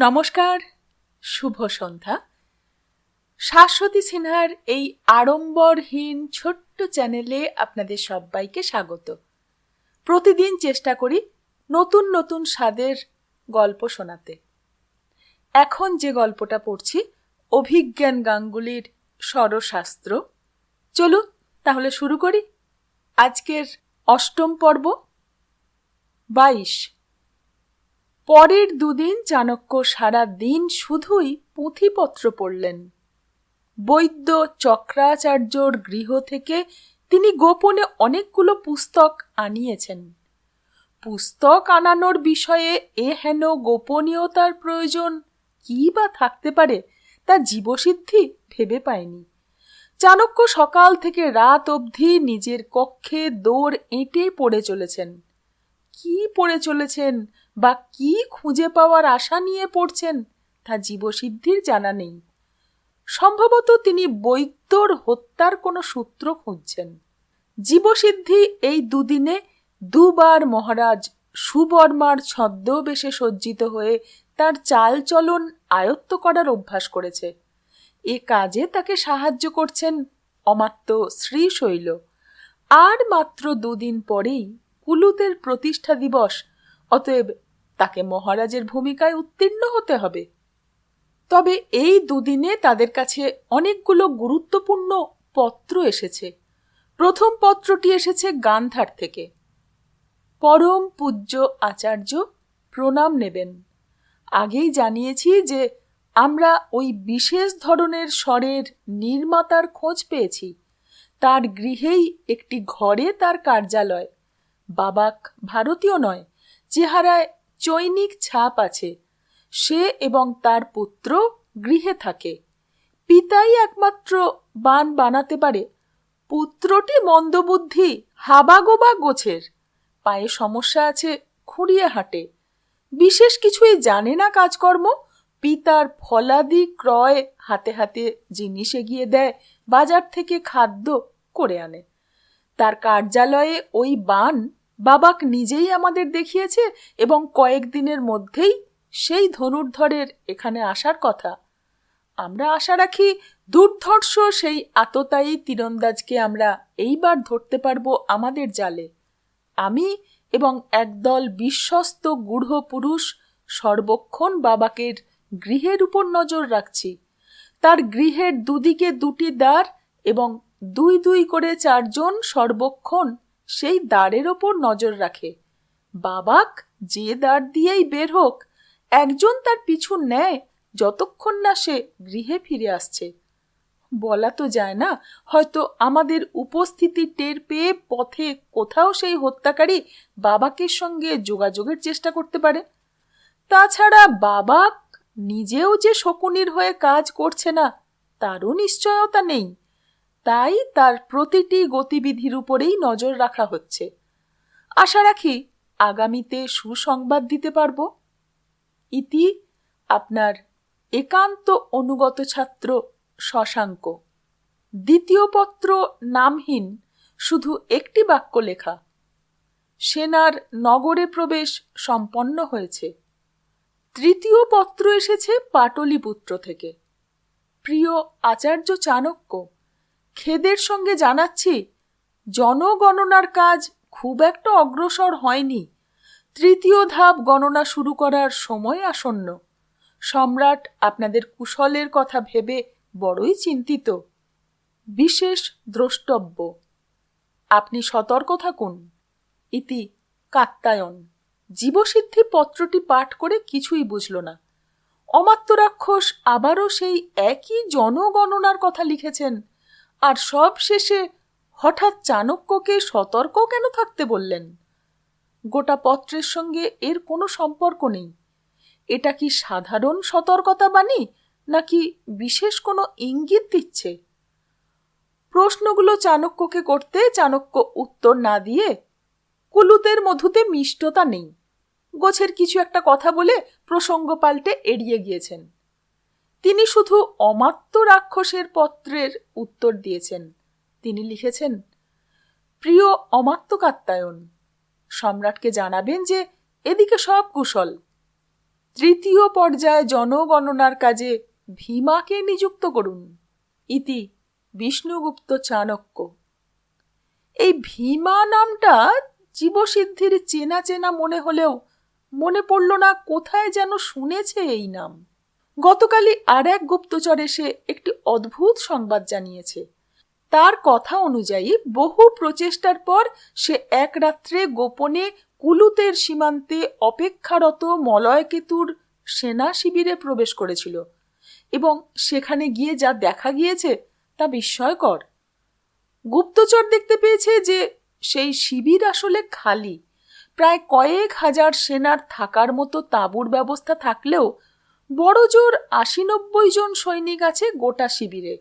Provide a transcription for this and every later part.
নমস্কার, শুভ সন্ধ্যা। শাশ্বতী সিনহার এই আড়ম্বরহীন ছোট্ট চ্যানেলে আপনাদের সবাইকে স্বাগত। প্রতিদিন চেষ্টা করি নতুন নতুন স্বাদের গল্প শোনাতে। এখন যে গল্পটা পড়ছি, অভিজ্ঞান গাঙ্গুলির স্বরশাস্ত্র। চলুন তাহলে শুরু করি। আজকের অষ্টম পর্ব, বাইশ। পরের দুদিন চাণক্য সারা দিন শুধুই পুঁথিপত্র পড়লেন। বৈদ্য চক্রাচার্যর গৃহ থেকে তিনি গোপনে অনেকগুলো পুস্তক আনিয়েছেন। পুস্তক আনানোর বিষয়ে এ হেন গোপনীয়তার প্রয়োজন কি বা থাকতে পারে তা জীবসিদ্ধি ভেবে পায়নি। চাণক্য সকাল থেকে রাত অবধি নিজের কক্ষে দৌড় এঁটে পড়ে চলেছেন। কি পড়ে চলেছেন বা কি খুঁজে পাওয়ার আশা নিয়ে পড়ছেন, তা জীবসিদ্ধির জানা নেই। সম্ভবত তিনি বৈদ্যর হত্যার কোনো সূত্র খুঁজছেন। জীবসিদ্ধি এই দুদিনে দুবার মহারাজ সুবর্মার ছদ্মবেশে সজ্জিত হয়ে তার চাল চলন আয়ত্ত করার অভ্যাস করেছে। এ কাজে তাকে সাহায্য করছেন অমাত্য শ্রীশৈল। আর মাত্র দুদিন পরেই কুলুতের প্রতিষ্ঠা দিবস, অতএব তাকে মহারাজের ভূমিকায় উত্তীর্ণ হতে হবে। তবে এই দুদিনে তাদের কাছে অনেকগুলো গুরুত্বপূর্ণ পত্র এসেছে। প্রথম পত্রটি এসেছে গান্ধার থেকে। পরম পূজ্য আচার্য প্রণাম নেবেন। আগেই জানিয়েছি যে আমরা ওই বিশেষ ধরনের স্বরের নির্মাতার খোঁজ পেয়েছি। তার গৃহেই একটি ঘরে তার কার্যালয়। বাবাক ভারতীয় নয়, চেহারায় চৈনিক ছাপ আছে। সে এবং তার পুত্র গৃহে থাকে। পিতাই একমাত্র বান বানাতে পারে। পুত্রটি মন্দবুদ্ধি, হাবাগোবা গোছের। পায়ে সমস্যা আছে, খুঁড়িয়ে হাঁটে। বিশেষ কিছুই জানে না কাজকর্ম। পিতার ফলাদি ক্রয় হাতে হাতে জিনিস এগিয়ে দেয়, বাজার থেকে খাদ্য করে আনে। তার কার্যালয়ে ওই বান বাবাক নিজেই আমাদের দেখিয়েছে এবং কয়েকদিনের মধ্যেই সেই ধনুর্ধরের এখানে আসার কথা। আমরা আশা রাখি দুর্ধর্ষ সেই আততায়ী তীরন্দাজকে আমরা এইবার ধরতে পারব আমাদের জালে। আমি এবং একদল বিশ্বস্ত গূঢ় পুরুষ সর্বক্ষণ বাবাকের গৃহের উপর নজর রাখছি। তার গৃহের দুদিকে দুটি দ্বার এবং দুই দুই করে চারজন সর্বক্ষণ সেই দ্বারের ওপর নজর রাখে। বাবাক যে দ্বার দিয়েই বের হোক, একজন তার পিছু নেয় যতক্ষণ না সে গৃহে ফিরে আসছে। বলা তো যায় না, হয়তো আমাদের উপস্থিতি টের পেয়ে পথে কোথাও সেই হত্যাকারী বাবাকে সঙ্গে যোগাযোগের চেষ্টা করতে পারে। তাছাড়া বাবা নিজেও যে শকুনির হয়ে কাজ করছে না, তারও নিশ্চয়তা নেই। তাই তার প্রতিটি গতিবিধির উপরেই নজর রাখা হচ্ছে। আশা রাখি আগামীতে সুসংবাদ দিতে পারব। ইতি আপনার একান্ত অনুগত ছাত্র শশাঙ্ক। দ্বিতীয় পত্র নামহীন, শুধু একটি বাক্য লেখা। সেনার নগরে প্রবেশ সম্পন্ন হয়েছে। তৃতীয় পত্র এসেছে পাটলিপুত্র থেকে। প্রিয় আচার্য চাণক্য খেদের সঙ্গে জানাচ্ছি, জনগণনার কাজ খুব একটা অগ্রসর হয়নি। তৃতীয় ধাপ গণনা শুরু করার সময় আসন্ন। সম্রাট আপনাদের কুশলের কথা ভেবে বড়ই চিন্তিত। বিশেষ দ্রষ্টব্য, আপনি সতর্ক থাকুন। ইতি কাত্তায়ন। জীবসিদ্ধি পত্রটি পাঠ করে কিছুই বুঝল না। অমাত্য রাক্ষস আবারও সেই একই জনগণনার কথা লিখেছেন। আর সব শেষে হঠাৎ চাণক্যকে সতর্ক কেন থাকতে বললেন? গোটা পত্রের সঙ্গে এর কোনো সম্পর্ক নেই। এটা কি সাধারণ সতর্কতা বাণী নাকি বিশেষ কোনো ইঙ্গিত দিচ্ছে? প্রশ্নগুলো চাণক্যকে করতে চাণক্য উত্তর না দিয়ে কুলুতের মধুতে মিষ্টতা নেই। গোছের কিছু একটা কথা বলে প্রসঙ্গ পাল্টে এড়িয়ে গিয়েছেন। তিনি শুধু অমাত্য রাক্ষসের পত্রের উত্তর দিয়েছেন। তিনি লিখেছেন, প্রিয় অমাত্য কাত্তায়ন সম্রাটকে জানাবেন যে এদিকে সব কুশল। তৃতীয় পর্যায়ে জনগণনার কাজে ভীমাকে নিযুক্ত করুন। ইতি বিষ্ণুগুপ্ত চাণক্য। এই ভীমা নামটা জীবসিদ্ধির চেনা চেনা মনে হলেও মনে পড়ল না, কোথায় যেন শুনেছে এই নাম। গতকালই আর এক গুপ্তচর এসে একটি অদ্ভুত সংবাদ জানিয়েছে। তার কথা অনুযায়ী বহু প্রচেষ্টার পর সে এক রাত্রে গোপনে কুলুতের সীমান্তে অপেক্ষারত মলয়কেতুর সেনা শিবিরে প্রবেশ করেছিল এবং সেখানে গিয়ে যা দেখা গিয়েছে তা বিস্ময়কর। গুপ্তচর দেখতে পেয়েছে যে সেই শিবির আসলে খালি। প্রায় কয়েক হাজার সেনার থাকার মতো তাঁবুর ব্যবস্থা থাকলেও বড় জোর আশি নব্বই জন সৈনিক আছে গোটা শিবিরে।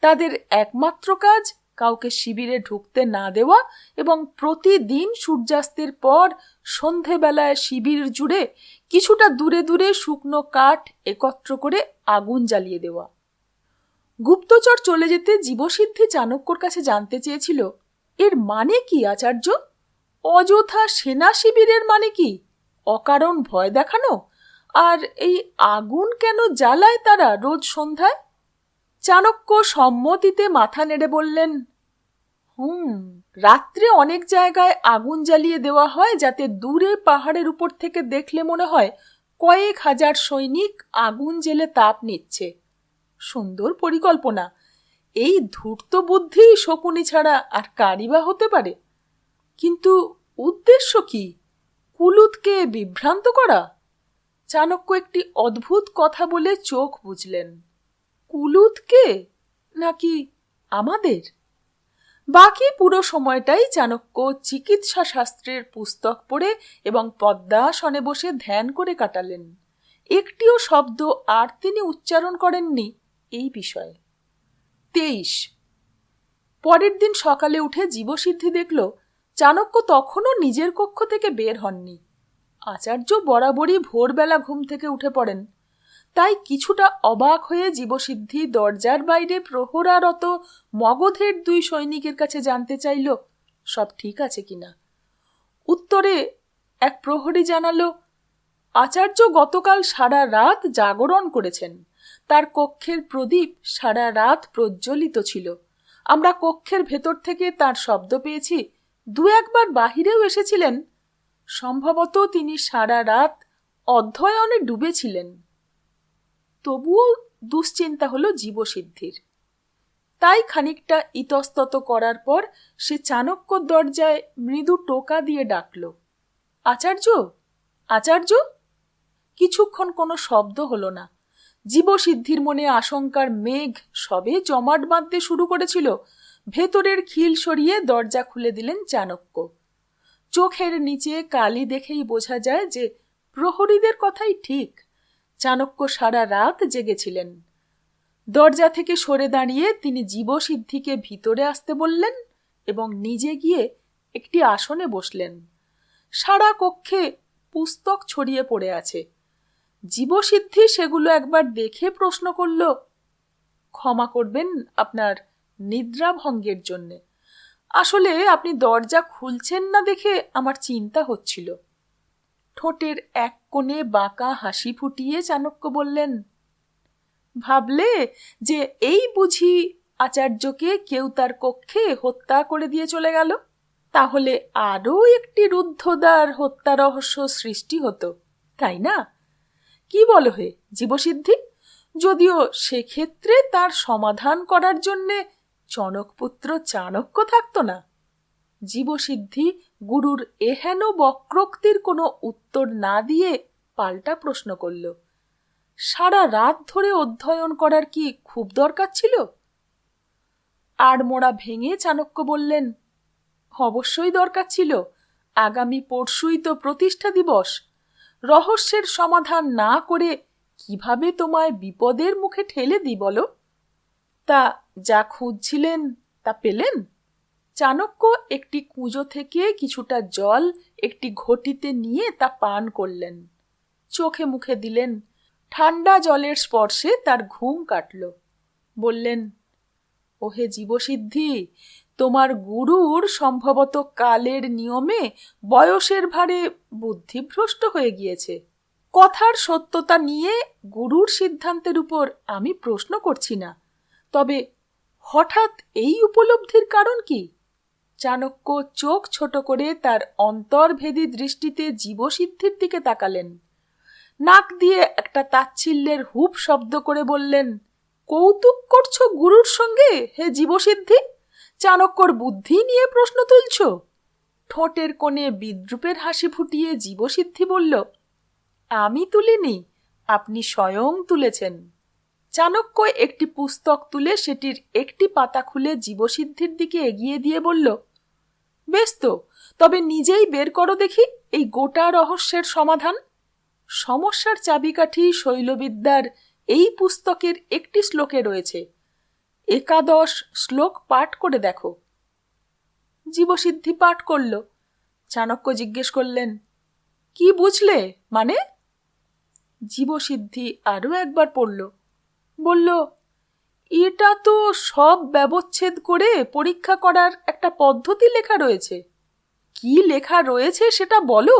তাদের একমাত্র কাজ কাউকে শিবিরে ঢুকতে না দেওয়া এবং প্রতিদিন সূর্যাস্তের পর সন্ধেবেলায় শিবির জুড়ে কিছুটা দূরে দূরে শুকনো কাঠ একত্র করে আগুন জ্বালিয়ে দেওয়া। গুপ্তচর চলে যেতে জীবসিদ্ধি চাণক্যর কাছে জানতে চেয়েছিল, এর মানে কি, আচার্য? অযথা সেনা শিবিরের মানে কি? অকারণ ভয় দেখানো আর এই আগুন কেন জ্বালায় তারা রোজ সন্ধ্যায়? চাণক্য সম্মতিতে মাথা নেড়ে বললেন, হুম, রাত্রে অনেক জায়গায় আগুন জ্বালিয়ে দেওয়া হয় যাতে দূরে পাহাড়ের উপর থেকে দেখলে মনে হয় কয়েক হাজার সৈনিক আগুন জেলে তাপ নিচ্ছে। সুন্দর পরিকল্পনা। এই ধূর্ত বুদ্ধি শকুনি ছাড়া আর কারি বা হতে পারে? কিন্তু উদ্দেশ্য কি? কুলুতকে বিভ্রান্ত করা? চাণক্য একটি অদ্ভুত কথা বলে চোখ বুঝলেন। কুলুতকে নাকি আমাদের? বাকি পুরো সময়টাই চাণক্য চিকিৎসা শাস্ত্রের পুস্তক পড়ে এবং পদ্মাসনে বসে ধ্যান করে কাটালেন। একটিও শব্দ আর তিনি উচ্চারণ করেননি এই বিষয়ে। তেইশ। পরের দিন সকালে উঠে জীবসিদ্ধি দেখল, চাণক্য তখনও নিজের কক্ষ থেকে বের হননি। আচার্য বরাবরই ভোরবেলা ঘুম থেকে উঠে পড়েন। তাই কিছুটা অবাক হয়ে জীবসিদ্ধি দরজার বাইরে প্রহরারত মগধের দুই সৈনিকের কাছে জানতে চাইল, সব ঠিক আছে কিনা উত্তরে এক প্রহরী জানালো, আচার্য গতকাল সারা রাত জাগরণ করেছেন। তার কক্ষের প্রদীপ সারা রাত প্রজ্বলিত ছিল। আমরা কক্ষের ভেতর থেকে তার শব্দ পেয়েছি। দু একবার বাহিরেও এসেছিলেন সম্ভবত তিনি সারা রাত অধ্যয়নে ডুবেছিলেন। তবুও দুশ্চিন্তা হলো জীবসিদ্ধির। তাই খানিকটা ইতস্তত করার পর সে চাণক্যর দরজায় মৃদু টোকা দিয়ে ডাকল, আচার্য আচার্য? কিছুক্ষণ কোনো শব্দ হলো না। জীবসিদ্ধির মনে আশঙ্কার মেঘ সবে জমাট বাঁধতে শুরু করেছিল। ভেতরের খিল সরিয়ে দরজা খুলে দিলেন চাণক্য। চোখের নিচে কালি দেখেই বোঝা যায় যে প্রহরীদের কথাই ঠিক। চাণক্য সারা রাত জেগেছিলেন। দরজা থেকে সরে দাঁড়িয়ে তিনি জীবসিদ্ধিকে ভিতরে আসতে বললেন এবং নিজে গিয়ে একটি আসনে বসলেন। সারা কক্ষে পুস্তক ছড়িয়ে পড়ে আছে। জীবসিদ্ধি সেগুলো একবার দেখে প্রশ্ন করল, ক্ষমা করবেন আপনার নিদ্রাভঙ্গের জন্যে। আসলে আপনি দরজা খুলছেন না দেখে আমার চিন্তা হচ্ছিল। ঠোঁটের এক কোণে বাঁকা হাসি ফুটিয়ে চাণক্য বললেন, ভাবলে যে এই বুঝি আচার্যকে কেউ তার কক্ষে হত্যা করে দিয়ে চলে গেল, তাহলে আরও একটি রুদ্ধদ্বার হত্যা রহস্য সৃষ্টি হতো, তাই না? কি বলো হে জীবসিদ্ধি? যদিও সেক্ষেত্রে তার সমাধান করার জন্যে চনকপুত্র চাণক্য থাকত না। জীবসিদ্ধি গুরুর এহেন বক্রোক্তির কোনো উত্তর না দিয়ে পাল্টা প্রশ্ন করল, সারা রাত ধরে অধ্যয়ন করার কি খুব দরকার ছিল? আর মোড়া ভেঙে চাণক্য বললেন, অবশ্যই দরকার ছিল। আগামী পরশুই তো প্রতিষ্ঠা দিবস। রহস্যের সমাধান না করে কীভাবে তোমায় বিপদের মুখে ঠেলে দি বলো? তা যা খুঁজছিলেন তা পেলেন? চাণক্য একটি কুঁজো থেকে কিছুটা জল একটি ঘটিতে নিয়ে তা পান করলেন। চোখে মুখে দিলেন। ঠান্ডা জলের স্পর্শে তার ঘুম কাটল। বললেন, ওহে জীবসিদ্ধি, তোমার গুরুর সম্ভবত কালের নিয়মে বয়সের ভারে বুদ্ধিভ্রষ্ট হয়ে গিয়েছে। কথার সত্যতা নিয়ে গুরুর সিদ্ধান্তের উপর আমি প্রশ্ন করছি না। তবে হঠাৎ এই উপলব্ধির কারণ কি? চাণক্য চোখ ছোট করে তার অন্তর্ভেদী দৃষ্টিতে জীবসিদ্ধির দিকে তাকালেন। নাক দিয়ে একটা তাচ্ছিল্যের হুপ শব্দ করে বললেন, কৌতুক করছ গুরুর সঙ্গে, হে জীবসিদ্ধি? চাণক্যর বুদ্ধি নিয়ে প্রশ্ন তুলছ? ঠোঁটের কোণে বিদ্রুপের হাসি ফুটিয়ে জীবসিদ্ধি বলল, আমি তুলিনি, আপনি স্বয়ং তুলেছেন। চাণক্য একটি পুস্তক তুলে সেটির একটি পাতা খুলে জীবসিদ্ধির দিকে এগিয়ে দিয়ে বলল, বেশ তো, তবে নিজেই বের করো দেখি এই গোটা রহস্যের সমাধান। সমস্যার চাবিকাঠি শৈলবিদ্যার এই পুস্তকের একটি শ্লোকে রয়েছে, একাদশ শ্লোক পাঠ করে দেখো। জীবসিদ্ধি পাঠ করল। চাণক্য জিজ্ঞেস করলেন, কি বুঝলে মানে? জীবসিদ্ধি আরও একবার পড়ল বলল, এটা তো সব ব্যবচ্ছেদ করে পরীক্ষা করার একটা পদ্ধতি লেখা রয়েছে। কি লেখা রয়েছে সেটা বলো?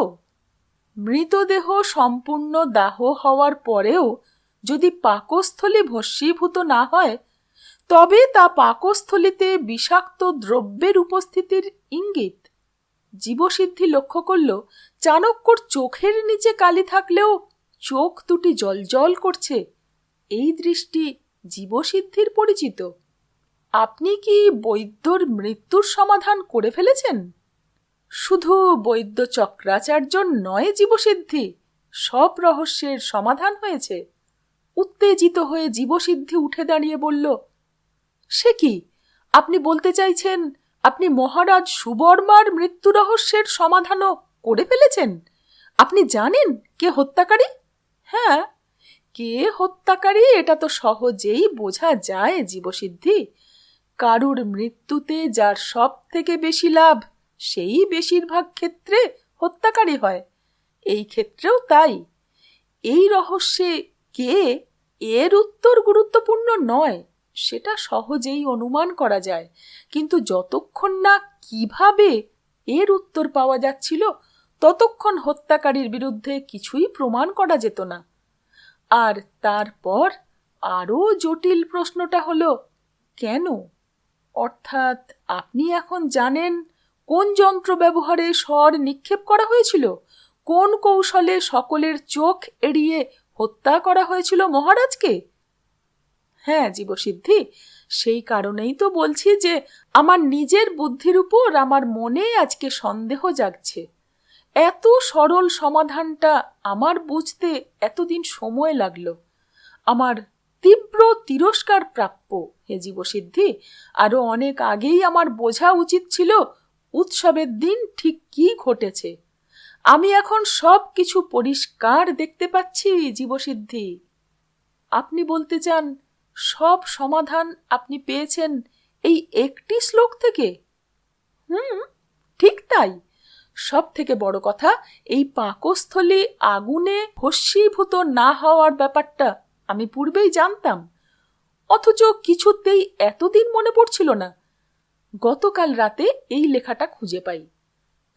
মৃতদেহ সম্পূর্ণ দাহ হওয়ার পরেও যদি পাকস্থলী ভস্মীভূত না হয়, তবে তা পাকস্থলিতে বিষাক্ত দ্রব্যের উপস্থিতির ইঙ্গিত। জীবসিদ্ধি লক্ষ্য করল, চাণক্যর চোখের নিচে কালি থাকলেও চোখ দুটি জলজল করছে। এই দৃষ্টি জীবসিদ্ধির পরিচিত? আপনি কি বৈদ্যর মৃত্যুর সমাধান করে ফেলেছেন? শুধু বৈদ্য চক্রাচার্য নয় জীবসিদ্ধি, সব রহস্যের সমাধান হয়েছে। উত্তেজিত হয়ে জীবসিদ্ধি উঠে দাঁড়িয়ে বলল, সে কি? আপনি বলতে চাইছেন আপনি মহারাজ সুবর্মার মৃত্যু রহস্যের সমাধানও করে ফেলেছেন? আপনি জানেন কে হত্যাকারী? হ্যাঁ কে হত্যাকারী এটা তো সহজেই বোঝা যায়, জীবসিদ্ধি। কারুর মৃত্যুতে যার সব থেকে বেশি লাভ, সেই বেশিরভাগ ক্ষেত্রে হত্যাকারী হয়। এই ক্ষেত্রেও তাই। এই রহস্যে কে এর উত্তর গুরুত্বপূর্ণ নয়, সেটা সহজেই অনুমান করা যায়। কিন্তু যতক্ষণ না কীভাবে এর উত্তর পাওয়া যাচ্ছিল, ততক্ষণ হত্যাকারীর বিরুদ্ধে কিছুই প্রমাণ করা যেত না। আর তারপর আরও জটিল প্রশ্নটা হলো, কেন? অর্থাৎ আপনি এখন জানেন কোন যন্ত্র ব্যবহারে স্বর নিক্ষেপ করা হয়েছিল? কোন কৌশলে সকলের চোখ এড়িয়ে হত্যা করা হয়েছিল মহারাজকে? হ্যাঁ জীবসিদ্ধি। সেই কারণেই তো বলছি যে, আমার নিজের বুদ্ধির উপর আমার মনে আজকে সন্দেহ জাগছে। এত সরল সমাধানটা আমার বুঝতে এতদিন সময় লাগল। আমার তীব্র তিরস্কার প্রাপ্য হে জীবসিদ্ধি। আরও অনেক আগেই আমার বোঝা উচিত ছিল উৎসবের দিন ঠিক কি ঘটেছে। আমি এখন সব কিছু পরিষ্কার দেখতে পাচ্ছি, জীবসিদ্ধি। আপনি বলতে চান, সব সমাধান আপনি পেয়েছেন এই একটি শ্লোক থেকে? হুম, ঠিক তাই। সব থেকে বড় কথা, এই পাকস্থলী আগুনে ভস্মীভূত না হওয়ার ব্যাপারটা আমি পূর্বেই জানতাম। অথচ কিছুতেই এতদিন মনে পড়ছিল না। গতকাল রাতে এই লেখাটা খুঁজে পাই।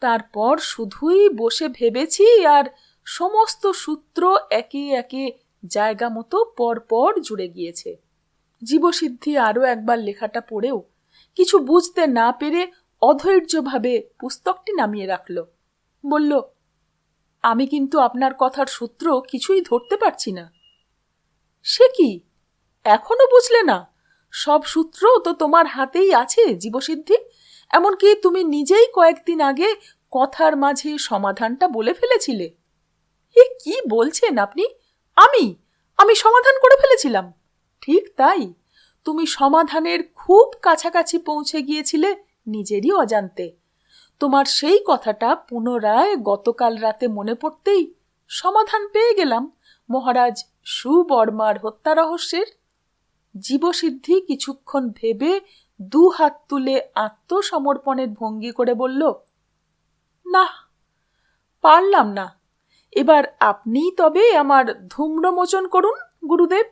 তারপর শুধুই বসে ভেবেছি আর সমস্ত সূত্র একে একে জায়গা মতো পরপর জুড়ে গিয়েছে। জীবসিদ্ধি আরও একবার লেখাটা পড়েও, কিছু বুঝতে না পেরে অধৈর্যভাবে পুস্তকটি নামিয়ে রাখল। বলল, আমি কিন্তু আপনার কথার সূত্র কিছুই ধরতে পারছি না। সে কি? এখনও বুঝলে না? সব সূত্র তো তোমার হাতেই আছে, জীবসিদ্ধি? এমনকি তুমি নিজেই কয়েকদিন আগে কথার মাঝে সমাধানটা বলে ফেলেছিলে। এ কি বলছেন আপনি? আমি? আমি সমাধান করে ফেলেছিলাম। ঠিক তাই। তুমি সমাধানের খুব কাছাকাছি পৌঁছে গিয়েছিলে নিজেরই অজান্তে। তোমার সেই কথাটা পুনরায় গতকাল রাতে মনে পড়তেই সমাধান পেয়ে গেলাম। মহারাজ সুবর্মার হত্যা রহস্যের জীবসিদ্ধি কিছুক্ষণ ভেবে দু হাত তুলে আত্মসমর্পণের ভঙ্গি করে বলল না পারলাম না। এবার আপনিই তবে আমার ধূম্রমোচন করুন, গুরুদেব।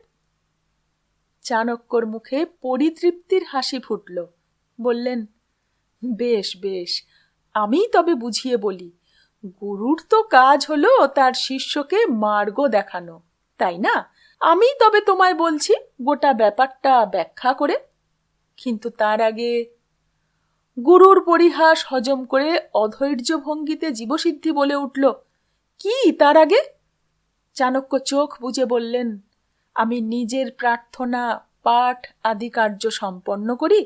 চাণক্যর মুখে পরিতৃপ্তির হাসি ফুটল। বললেন বেশ বেশ। আমি তবে বুঝিয়ে বলি, গুরুর তো কাজ হলো তার শিষ্যকে মার্গ দেখানো, তাই না? আমি তবে তোমায় বলছি গোটা ব্যাপারটা ব্যাখ্যা করে। কিন্তু তার আগে গুরুর পরিহাস হজম করে অধৈর্য ভঙ্গিতে জীবসিদ্ধি বলে উঠল, কি তার আগে? চাণক্য চোখ বুঝে বললেন, আমি নিজের প্রার্থনা, পাঠ, আদি কার্য সম্পন্ন করি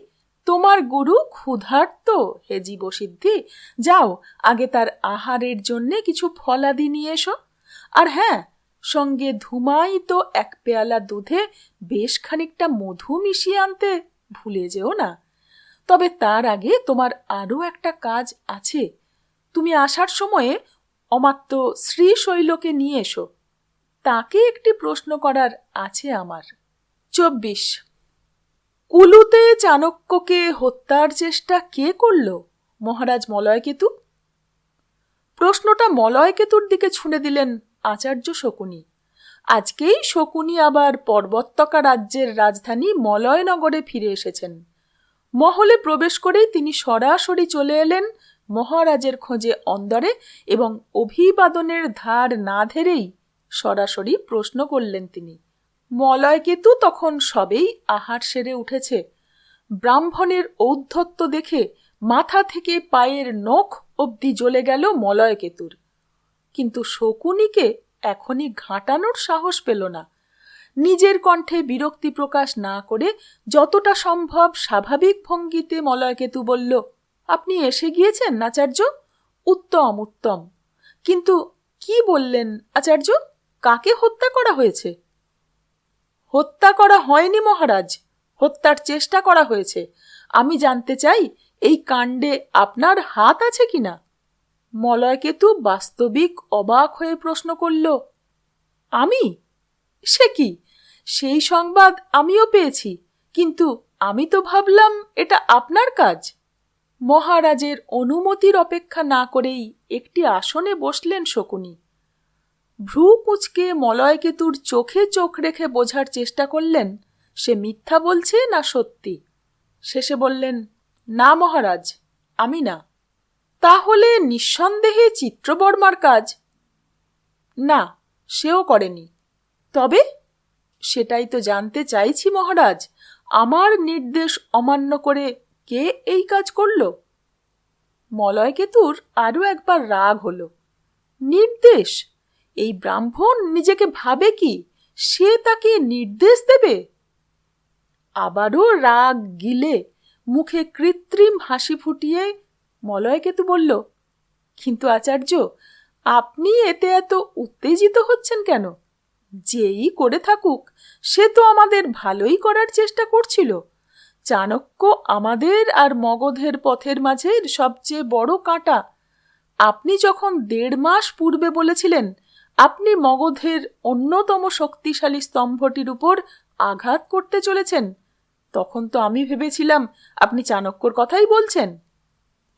তোমার গুরু ক্ষুধার্ত, হে জীবসিদ্ধি। যাও, আগে তার আহারের জন্যে কিছু ফলাদি নিয়ে এসো। আর হ্যাঁ সঙ্গে ধুমাই তো এক পেয়ালা দুধে বেশ খানিকটা মধু মিশিয়ে আনতে ভুলে যেও না। তবে তার আগে তোমার আরও একটা কাজ আছে। তুমি আসার সময়ে অমাত্য শ্রীশৈলকে নিয়ে এসো। তাকে একটি প্রশ্ন করার আছে আমার। চব্বিশ কুলুতে চাণক্যকে হত্যার চেষ্টা কে করল? মহারাজ মলয়কেতু? প্রশ্নটা মলয়কেতুর দিকে ছুঁড়ে দিলেন আচার্য শকুনি। আজকেই শকুনি আবার পর্বত্তকা রাজ্যের রাজধানী মলয়নগরে ফিরে এসেছেন। মহলে প্রবেশ করেই তিনি সরাসরি চলে এলেন মহারাজের খোঁজে অন্দরে এবং অভিবাদনের ধার না ধেরেই সরাসরি প্রশ্ন করলেন তিনি। মলয়কেতু তখন সবেই আহার সেরে উঠেছে। ব্রাহ্মণের ঔদ্ধত্য দেখে মাথা থেকে পায়ের নখ অবধি জ্বলে গেল মলয়কেতুর কিন্তু শকুনিকে এখনই ঘাঁটানোর সাহস পেল না। নিজের কণ্ঠে বিরক্তি প্রকাশ না করে যতটা সম্ভব স্বাভাবিক ভঙ্গিতে মলয়কেতু বলল, আপনি এসে গিয়েছেন, আচার্য? উত্তম উত্তম। কিন্তু কি বললেন, আচার্য? কাকে হত্যা করা হয়েছে? হত্যা করা হয়নি মহারাজ। হত্যার চেষ্টা করা হয়েছে। আমি জানতে চাই, এই কাণ্ডে আপনার হাত আছে কিনা? মলয়কেতু বাস্তবিক অবাক হয়ে প্রশ্ন করল, আমি? সে কি? সেই সংবাদ আমিও পেয়েছি, কিন্তু আমি তো ভাবলাম এটা আপনার কাজ। মহারাজের অনুমতির অপেক্ষা না করেই একটি আসনে বসলেন শকুনি। ভ্রু কুচকে মলয়কেতুর চোখে চোখ রেখে বোঝার চেষ্টা করলেন, সে মিথ্যা বলছে না সত্যি? শেষে বললেন, না মহারাজ, আমি না। তাহলে নিঃসন্দেহে চিত্রবর্মার কাজ? না, সেও করেনি। তবে? সেটাই তো জানতে চাইছি মহারাজ, আমার নির্দেশ অমান্য করে কে এই কাজ করল? মলয়কেতুর আরও একবার রাগ হল। নির্দেশ? এই ব্রাহ্মণ নিজেকে ভাবে কি? সে তাকে নির্দেশ দেবে? আবারও রাগ গিলে মুখে কৃত্রিম হাসি ফুটিয়ে মলয়কেতু বলল, কিন্তু আচার্য, আপনি এতে এত উত্তেজিত হচ্ছেন কেন? যেই করে থাকুক, সে তো আমাদের ভালোই করার চেষ্টা করছিল। চাণক্য আমাদের আর মগধের পথের মাঝের সবচেয়ে বড় কাঁটা। আপনি যখন দেড় মাস পূর্বে বলেছিলেন আপনি মগধের অন্যতম শক্তিশালী স্তম্ভটির উপর আঘাত করতে চলেছেন। তখন তো আমি ভেবেছিলাম আপনি চাণক্যর কথাই বলছেন।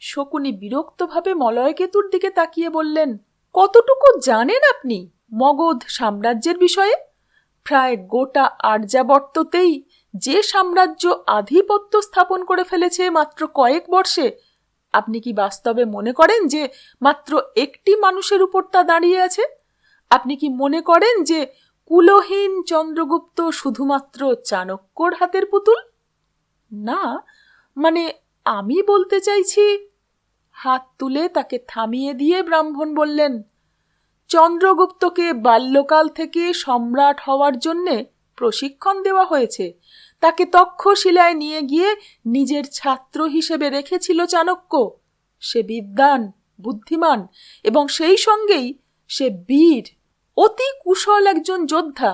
শকুনি বিরক্তভাবে মলয়কেতুর দিকে তাকিয়ে বললেন, কতটুকু জানেন আপনি মগধ সাম্রাজ্যের বিষয়ে? প্রায় গোটা আর্যাবর্ততেই যে সাম্রাজ্য আধিপত্য স্থাপন করে ফেলেছে মাত্র কয়েক বর্ষে, আপনি কি বাস্তবে মনে করেন যে মাত্র একটি মানুষের উপর তা দাঁড়িয়ে আছে? আপনি কি মনে করেন যে কুলহীন চন্দ্রগুপ্ত শুধুমাত্র চাণক্যর হাতের পুতুল? না মানে আমি বলতে চাইছি, হাত তুলে তাকে থামিয়ে দিয়ে ব্রাহ্মণ বললেন, চন্দ্রগুপ্তকে বাল্যকাল থেকে সম্রাট হওয়ার জন্যে প্রশিক্ষণ দেওয়া হয়েছে। তাকে তক্ষশিলায় নিয়ে গিয়ে নিজের ছাত্র হিসেবে রেখেছিল চাণক্য। সে বিদ্বান, বুদ্ধিমান এবং সেই সঙ্গেই সে বীর, অতি কুশল একজন যোদ্ধা।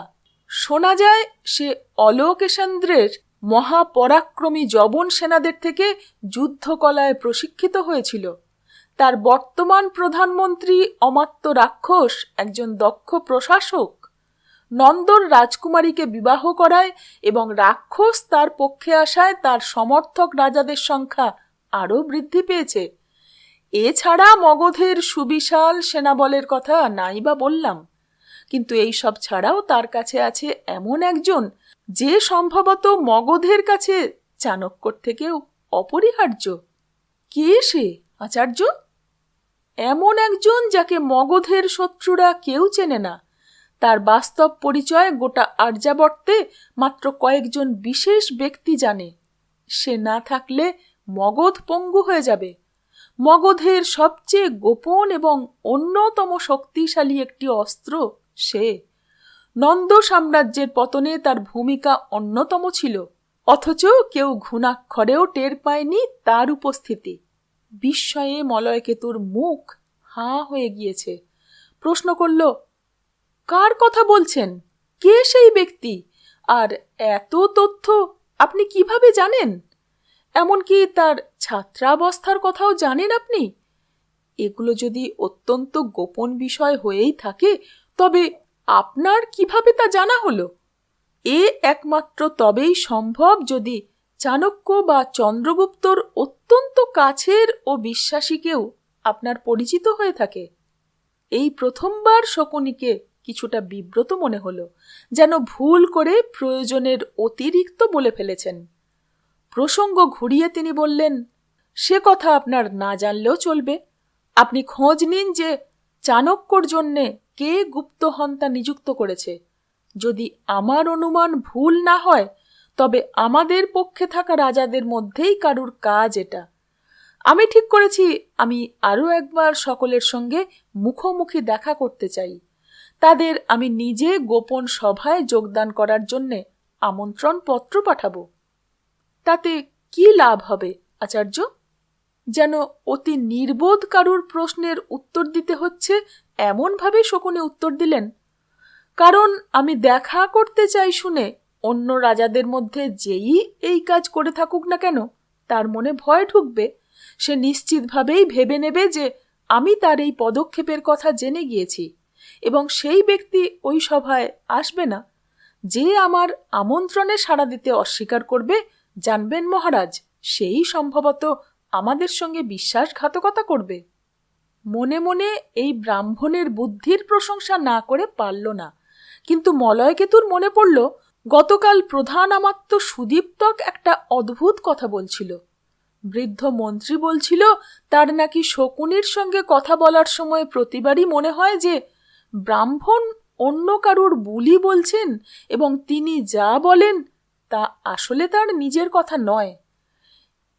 শোনা যায় সে অলোকেশেন্দ্রের মহাপরাক্রমী যবন সেনাদের থেকে যুদ্ধকলায় প্রশিক্ষিত হয়েছিল। তার বর্তমান প্রধানমন্ত্রী অমাত্য রাক্ষস, একজন দক্ষ প্রশাসক, নন্দর রাজকুমারীকে বিবাহ করায় এবং রাক্ষস তার পক্ষে আসায় তার সমর্থক রাজাদের সংখ্যা আরও বৃদ্ধি পেয়েছে। এছাড়া মগধের সুবিশাল সেনাবলের কথা নাই বা বললাম। কিন্তু এই সব ছাড়াও তার কাছে আছে এমন একজন যে সম্ভবত মগধের কাছে চাণক্যর থেকেও অপরিহার্য। কে সে? আচার্য? এমন একজন যাকে মগধের শত্রুরা কেউ চেনে না। তার বাস্তব পরিচয় গোটা আর্যাবর্তে মাত্র কয়েকজন বিশেষ ব্যক্তি জানে। সে না থাকলে মগধ পঙ্গু হয়ে যাবে। মগধের সবচেয়ে গোপন এবং অন্যতম শক্তিশালী একটি অস্ত্র সে। নন্দ সাম্রাজ্যের পতনে তার ভূমিকা অন্যতম ছিল, অথচ কেউ ঘুণাক্ষরেও টের পায়নি তার উপস্থিতি। বিস্ময়ে মলয়কেতুর মুখ হাঁ হয়ে গিয়েছে। প্রশ্ন করল, কার কথা বলছেন? কে সেই ব্যক্তি? আর এত তথ্য আপনি কীভাবে জানেন? এমনকি তার ছাত্রাবস্থার কথাও জানেন আপনি? এগুলো যদি অত্যন্ত গোপন বিষয় হয়েই থাকে, তবে আপনার কীভাবে তা জানা হলো? এ একমাত্র তবেই সম্ভব যদি চাণক্য বা চন্দ্রগুপ্তর অত্যন্ত কাছের ও বিশ্বাসী কেউ আপনার পরিচিত হয়ে থাকে। এই প্রথমবার শকুনিকে কিছুটা বিব্রত মনে হলো, যেন ভুল করে প্রয়োজনের অতিরিক্ত বলে ফেলেছেন। প্রসঙ্গ ঘুরিয়ে তিনি বললেন সে কথা আপনার না জানলেও চলবে। আপনি খোঁজ নিন যে চাণক্যর জন্যে কে গুপ্তহন্তা নিযুক্ত করেছে। যদি আমার অনুমান ভুল না হয়, তবে আমাদের পক্ষে থাকা রাজাদের মধ্যেই কারুর কাজ এটা। আমি ঠিক করেছি, আমি আরও একবার সকলের সঙ্গে মুখোমুখি দেখা করতে চাই। তাদের আমি নিজে গোপন সভায় যোগদান করার জন্যে আমন্ত্রণ পত্র পাঠাবো। তাতে কি লাভ হবে, আচার্য? যেন অতি নির্বোধ কারুর প্রশ্নের উত্তর দিতে হচ্ছে এমনভাবে শকুনে উত্তর দিলেন। কারণ আমি দেখা করতে চাই শুনে অন্য রাজাদের মধ্যে যেই এই কাজ করে থাকুক না কেন, তার মনে ভয় ঢুকবে। সে নিশ্চিতভাবেই ভেবে নেবে যে আমি তার এই পদক্ষেপের কথা জেনে গিয়েছি এবং সেই ব্যক্তি ওই সভায় আসবে না। যে আমার আমন্ত্রণে সাড়া দিতে অস্বীকার করবে, জানবেন মহারাজ, সেই সম্ভবত আমাদের সঙ্গে বিশ্বাসঘাতকতা করবে? মনে মনে এই ব্রাহ্মণের বুদ্ধির প্রশংসা না করে পারল না। কিন্তু মলয়কেতুর মনে পড়ল, গতকাল প্রধান আমাত্য সুদীপ্তক একটা অদ্ভুত কথা বলছিল। বৃদ্ধ মন্ত্রী বলছিল, তার নাকি শকুনির সঙ্গে কথা বলার সময় প্রতিবারই মনে হয় যে, ব্রাহ্মণ অন্য কারুর বুলি বলছেন এবং তিনি যা বলেন, তা আসলে তার নিজের কথা নয়।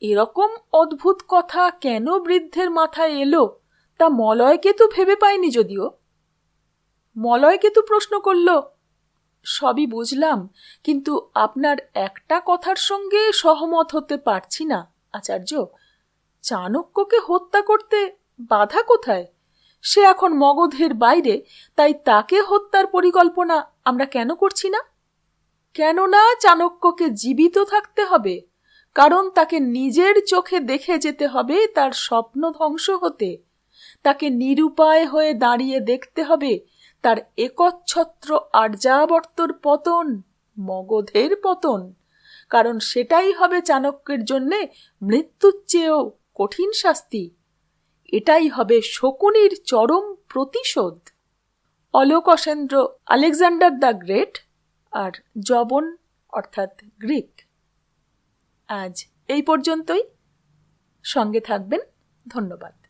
এরকম অদ্ভুত কথা কেন বৃদ্ধের মাথায় এলো, তা মলয়কে তো ভেবে পায়নি যদিও। মলয়কে তো প্রশ্ন করল, সবই বুঝলাম, কিন্তু আপনার একটা কথার সঙ্গে সহমত হতে পারছি না, আচার্য। চাণক্যকে হত্যা করতে বাধা কোথায়? সে এখন মগধের বাইরে, তাই তাকে হত্যার পরিকল্পনা আমরা কেন করছি না? কেননা চাণক্যকে জীবিত থাকতে হবে। কারণ তাকে নিজের চোখে দেখে যেতে হবে, তার স্বপ্ন ধ্বংস হতে। তাকে নিরুপায় হয়ে দাঁড়িয়ে দেখতে হবে, তার একচ্ছত্র আর্যাবর্তর পতন, মগধের পতন। কারণ সেটাই হবে চাণক্যের জন্যে মৃত্যুর চেয়েও কঠিন শাস্তি। এটাই হবে শকুনির চরম প্রতিশোধ। অলোকসেন্দ্র আলেকজান্ডার দ্য গ্রেট আর জবন অর্থাৎ গ্রিক। আজ এই পর্যন্তই। সঙ্গে থাকবেন। ধন্যবাদ।